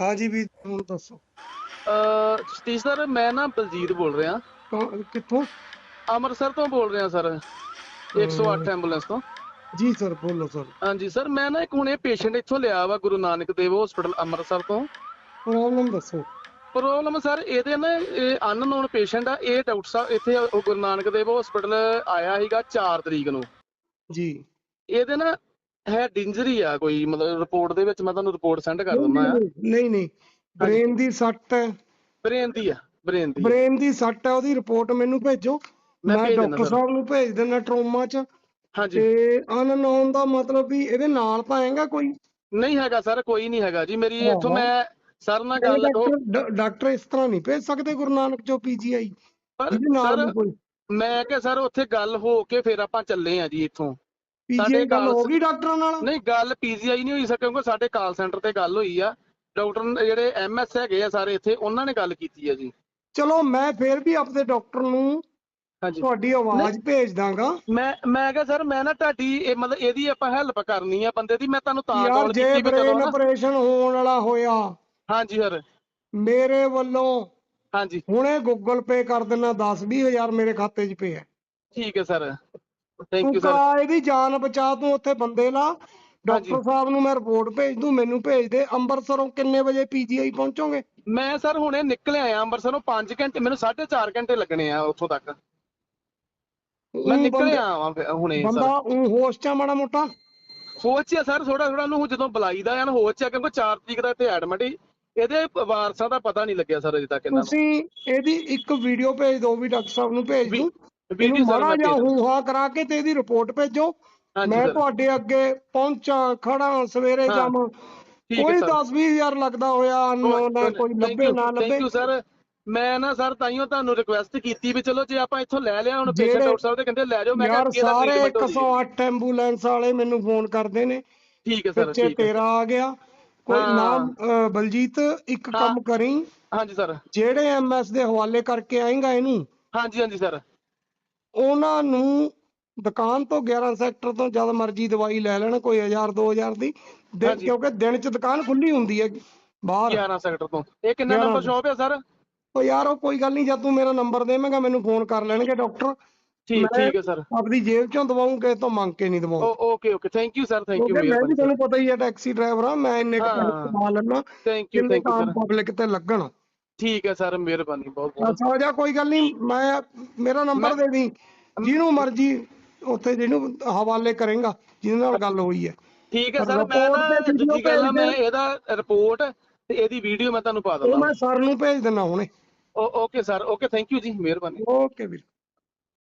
ਹਾਂ ਜੀ ਵੀ ਹੁਣ ਦੱਸੋ। ਅਹ ਸਤੀਸ਼ ਸਰ ਮੈਂ ਨਾ ਬਲਜੀਤ ਬੋਲ ਰਿਹਾ। ਕੌਣ- ਕਿੱਥੋਂ? ਅੰਮ੍ਰਿਤਸਰ ਤੋਂ ਬੋਲ ਰਿਹਾ ਸਰ। 108 ਐਂਬੂਲੈਂਸ ਤੋਂ। ਜੀ ਸਰ ਬੋਲੋ ਸਰ। ਹਾਂਜੀ ਸਰ ਮੈਂ ਨਾ ਇੱਕ ਹੁਣੇ ਪੇਸ਼ੈਂਟ ਇੱਥੋਂ ਲਿਆ ਵਾ ਗੁਰੂ ਨਾਨਕ ਦੇਵ ਹਸਪੀਟਲ ਅੰਮ੍ਰਿਤਸਰ ਤੋਂ। ਪ੍ਰੋਬਲਮ ਦੱਸੋ। ਪ੍ਰੋਬਲਮ ਸਰ ਇਹਦੇ ਨਾ ਇਹ ਅਨਨੋਨ ਪੇਸ਼ੈਂਟ ਆ ਇਹ ਡਾਕਟਰ ਸਾਹਿਬ ਇੱਥੇ ਉਹ ਗੁਰੂ ਨਾਨਕ ਦੇਵ ਹਸਪੀਟਲ ਆਇਆ ਸੀਗਾ 4 ਤਰੀਕ ਨੂੰ। ਜੀ। ਇਹਦੇ ਨਾ ਹੈਡ ਇੰਜਰੀ ਆ ਕੋਈ ਮਤਲਬ ਰਿਪੋਰਟ ਦੇ ਵਿੱਚ ਮੈਂ ਤੁਹਾਨੂੰ ਰਿਪੋਰਟ ਸੈਂਡ ਕਰ ਦਿੰਦਾ ਆ। ਨਹੀਂ ਨਹੀਂ ਬ੍ਰੇਨ ਦੀ ਸੱਟ ਹੈ। ਬ੍ਰੇਨ ਦੀ ਆ ਬ੍ਰੇਨ ਦੀ ਬ੍ਰੇਨ ਦੀ ਸੱਟ ਹੈ ਉਹਦੀ ਰਿਪੋਰਟ ਮੈਨੂੰ ਭੇਜੋ। ਮੈਂ ਡਾਕਟਰ। ਸਾਹਿਬ ਨੂੰ ਭੇਜ ਦਿੰਦਾ ਟਰੋਮਾ ਚ। ਹਾਂਜੀ। ਤੇ ਅਨਨੋਨ ਦਾ ਮਤਲਬ ਵੀ ਇਹਦੇ ਨਾਲ ਤਾਂ ਕੋਈ? ਨਹੀਂ ਹੈਗਾ ਸਰ ਕੋਈ ਨਹੀਂ ਹੈਗਾ ਜੀ। ਮੇਰੀ ਇੱਥੋਂ ਹਾਂ। ਮੈਂ ਸਰ ਨਾਲ ਗੱਲ ਉਹ ਡਾਕਟਰ ਇਸ ਤਰ੍ਹਾਂ ਨਹੀਂ ਭੇਜ ਸਕਦੇ ਗੁਰੂ ਨਾਨਕ ਚੋਂ ਪੀਜੀਆਈ ਪਰ ਸਰ ਮੈਂ ਕਿਹਾ ਸਰ ਉੱਥੇ ਗੱਲ ਹੋ ਕੇ ਫਿਰ ਆਪਾਂ ਚੱਲੇ ਆ ਜੀ ਇੱਥੋਂ। ਪੀਜੀਆਈ ਗੱਲ ਹੋ ਗਈ ਡਾਕਟਰਾਂ ਨਾਲ? ਨਹੀਂ ਗੱਲ ਪੀਜੀਆਈ ਨਹੀਂ ਹੋਈ ਸਰ ਕਿਉਂਕਿ ਸਾਡੇ ਕਾਲ ਸੈਂਟਰ ਤੇ ਗੱਲ ਹੋਈ ਆ। ਡਾਕਟਰ ਜਿਹੜੇ ਐਮਐਸ ਹੈਗੇ ਆ ਸਾਰੇ ਇੱਥੇ ਉਹਨਾਂ ਨੇ ਗੱਲ ਕੀਤੀ ਆ ਜੀ। ਚਲੋ ਮੈਂ ਫੇਰ ਵੀ ਆਪਣੇ ਡਾਕਟਰ ਨੂੰ ਹਾਂਜੀ। ਤੁਹਾਡੀ ਆਵਾਜ਼ ਭੇਜ ਦਾਂਗਾ। ਮੈਂ ਮੈਂ ਕਿਹਾ ਸਰ ਮੈਂ ਨਾ ਤੁਹਾਡੀ ਇਹ ਮਤਲਬ ਇਹਦੀ ਆਪਾਂ ਹੈਲਪ ਕਰਨੀ ਆ ਬੰਦੇ ਦੀ ਮੈਂ ਤੁਹਾਨੂੰ ਤਾਂ ਕਾਲ ਕੀਤੀ ਵੀ ਚਲੋ ਨਾ ਆਪਰੇਸ਼ਨ ਹੋਣ ਵਾਲਾ ਹੋਇਆ ਹਾਂਜੀ ਸਰ ਮੇਰੇ ਵੱਲੋਂ ਹਾਂਜੀ। ਹੁਣੇ ਗੂਗਲ ਪੇ ਕਰ ਦੇਣਾ 10 ਹਜ਼ਾਰ ਮੇਰੇ ਖਾਤੇ 'ਚ ਪਿਆ ਠੀਕ ਹੈ ਸਰ ਥੈਂਕ ਤੂੰ ਯੂ ਸਰ ਕਰਾ ਇਹਦੀ ਜਾਨ ਬਚਾ ਤੂੰ ਉੱਥੇ ਬੰਦੇ ਲਾ। ਡਾਕਟਰ ਸਾਹਿਬ ਨੂੰ ਮੈਂ ਰਿਪੋਰਟ ਭੇਜ ਦੂੰ ਮੈਨੂੰ ਭੇਜ ਦੇ। ਅੰਮ੍ਰਿਤਸਰੋਂ ਕਿੰਨੇ ਵਜੇ ਪੀਜੀਆਈ ਪਹੁੰਚੋਗੇ? ਮੈਂ ਸਰ ਹੁਣੇ ਨਿਕਲ ਆਇਆ ਅੰਮ੍ਰਿਤਸਰੋਂ 5 ਘੰਟੇ ਮੈਨੂੰ 4.5 ਘੰਟੇ ਲੱਗਣੇ ਆ ਉੱਥੋਂ ਤੱਕ। ਮੈਂ ਊਂ ਨਿਕਲ ਬੰਦੇ- ਆਇਆ ਵਾਂ ਫਿਰ ਹੁਣੇ ਬੰਦਾ ਸਰ ਉਹ ਹੋਸ਼ 'ਚ ਆ ਮਾੜਾ ਮੋਟਾ? ਹੋਚ ਆ ਸਰ ਥੋੜਾ ਥੋੜਾ ਨੂੰ ਜਦੋਂ ਬੁਲਾਈਦਾ ਆ ਨਾ ਹੋਚ ਆ ਕਿਉਂਕਿ 4 ਤਰੀਕ ਦਾ ਇੱਥੇ ਐਡਮਿਟ ਹੀ ਇਹਦੇ ਵਾਰਸਾਂ ਦਾ ਪਤਾ ਨਹੀਂ ਲੱਗਿਆ ਸਰ ਅਜੇ ਤੱਕ ਇਹਨਾਂ ਨੂੰ। ਤੁਸੀਂ ਇਹਦੀ ਇੱਕ ਵੀਡੀਓ ਭੇਜ ਦਿਓ ਵੀ ਡਾਕਟਰ ਸਾਹਿਬ ਨੂੰ ਭੇਜ ਦੂੰ। ਇਹਨੂੰ ਮਾੜਾ ਜਿਹਾ ਹੂਹਾ ਕਰਾ ਕੇ ਤੇ ਇਹਦੀ ਰਿਪੋਰਟ ਭੇਜੋ। ਮੈਂ ਤੁਹਾਡੇ ਅੱਗੇ ਪਹੁੰਚਾਂ ਖੜਾ ਸਵੇਰੇ ਜਾਵਾਂ। ਕੋਈ ਸਰ। 10 ਹਜ਼ਾਰ ਲੱਗਦਾ ਹੋਇਆ ਨਾ ਕੋਈ ਲੱਭੇ ਨਾ ਲੱਭੇ ਥੈਂਕ ਯੂ ਸਰ ਮੈਂ ਨਾ ਸਰ ਤਾਈਓ ਤੁਹਾਨੂੰ ਰਿਕੁਐਸਟ ਕੀਤੀ ਵੀ ਚਲੋ ਜੇ ਆਪਾਂ ਇੱਥੋਂ ਲੈ ਲਿਆ ਹੁਣ ਪੇਸ਼ੈਂਟ ਡਾਕਟਰ ਸਾਹਿਬ ਦੇ ਕਹਿੰਦੇ ਲੈ ਜਾਓ ਮੈਂ ਕਿਹਾ ਅੱਗੇ ਦਾ ਸਾਰੇ ਟ੍ਰੀਟਮੈਂਟ ਹੋ ਜਾਊਗੀ 108 ਐਂਬੂਲੈਂਸ ਵਾਲੇ ਮੈਨੂੰ ਫੋਨ ਕਰਦੇ ਨੇ। ਠੀਕ ਹੈ ਸਰ ਠੀਕ ਹੈ। ਤੇਰਾ ਆ ਗਿਆ। ਕੋਈ। ਨਾਮ ਬਲਜੀਤ ਇੱਕ। ਕੰਮ ਕਰੀ। ਹਾਂਜੀ ਸਰ। ਜਿਹੜੇ ਐਮਐਸ ਦੇ ਹਵਾਲੇ ਕਰਕੇ ਆਏਗਾ ਇਹਨੂੰ? ਹਾਂਜੀ ਹਾਂਜੀ ਸਰ। ਉਹਨਾਂ ਨੂੰ ਦੁਕਾਨ ਤੋਂ 11 ਸੈਕਟਰ ਤੋਂ ਜਦ ਮਰਜ਼ੀ ਦਵਾਈ ਲੈ ਲੈਣ ਕੋਈ 1000 2000 ਦੀ। ਦਿਨ-। ਕਿਉਂਕਿ ਦਿਨ ਚ ਦੁਕਾਨ ਖੁੱਲੀ ਹੁੰਦੀ ਹੈ ਬਾਹਰ। 11 ਸੈਕਟਰ ਤੋਂ। ਇਹ ਕਿੰਨਾ ਨੰਬਰ ਸ਼ਾਪ ਹੈ ਸਰ? ਉਹ ਯਾਰ ਉਹ ਕੋਈ ਗੱਲ ਨਹੀਂ ਜਦ ਤੂੰ ਮੇਰਾ ਨੰਬਰ ਦੇਵੇਂਗਾ ਮੈਨੂੰ ਫੋਨ ਕਰ ਲੈਣਗੇ ਡਾਕਟਰ। ਠੀਕ ਠੀਕ ਹੈ ਸਰ। ਆਪਣੀ ਜੇਬ ਚੋਂ ਦਵਾਉਂ ਕਿਸੇ ਤੋਂ ਮੰਗ ਕੇ ਨਹੀਂ ਦਵਾਉਂ okay okay thank you sir thank you ਕਿਉਂਕਿ ਮੈਂ ਵੀ ਮਿਹਰਬਾਨੀ ਤੁਹਾਨੂੰ ਪਤਾ ਹੀ ਹੈ ਟੈਕਸੀ ਡਰਾਈਵਰ ਆ ਮੈਂ ਇੰਨੇ ਕੁ ਹਾਂ। ਪੈਸੇ ਕਮਾ ਲੈਣਾ ਥੈਂਕ ਯੂ ਥੈਂਕ ਯੂ ਕੰਮ ਸਰ ਪਬਲਿਕ ਤੇ ਲੱਗਣ। ਠੀਕ ਹੈ ਸਰ ਮਿਹਰਬਾਨੀ ਬਹੁਤ ਬਹੁਤ। ਅੱਛਾ ਜਾ ਕੋਈ ਗੱਲ ਨਹੀਂ ਮੈਂ ਮੇਰਾ ਨੰਬਰ ਦੇ ਦੀ। ਜਿਹਨੂੰ ਮਰਜ਼ੀ ਉੱਥੇ ਜਿਹਨੂੰ ਹਵਾਲੇ ਕਰੇਗਾ ਜਿਹਦੇ ਨਾਲ ਗੱਲ ਹੋਈ ਹੈ। ਠੀਕ ਹੈ ਸਰ ਮੈਂ ਨਾ ਦੂਜੀ ਗੱਲ ਮੈਂ। ਇਹਦਾ ਰਿਪੋਰਟ ਤੇ ਇਹਦੀ ਵੀਡੀਓ ਮੈਂ ਤੁਹਾਨੂੰ ਪਾ ਉਹ ਦਿੰਦਾ। ਮੈਂ ਸਰ ਨੂੰ ਭੇਜ ਦਿੰਦਾ ਹੁਣੇ। Okay sir okay thank you ਜੀ ਮਿਹਰਬਾਨੀ। ਓਕੇ ਵੀਰ।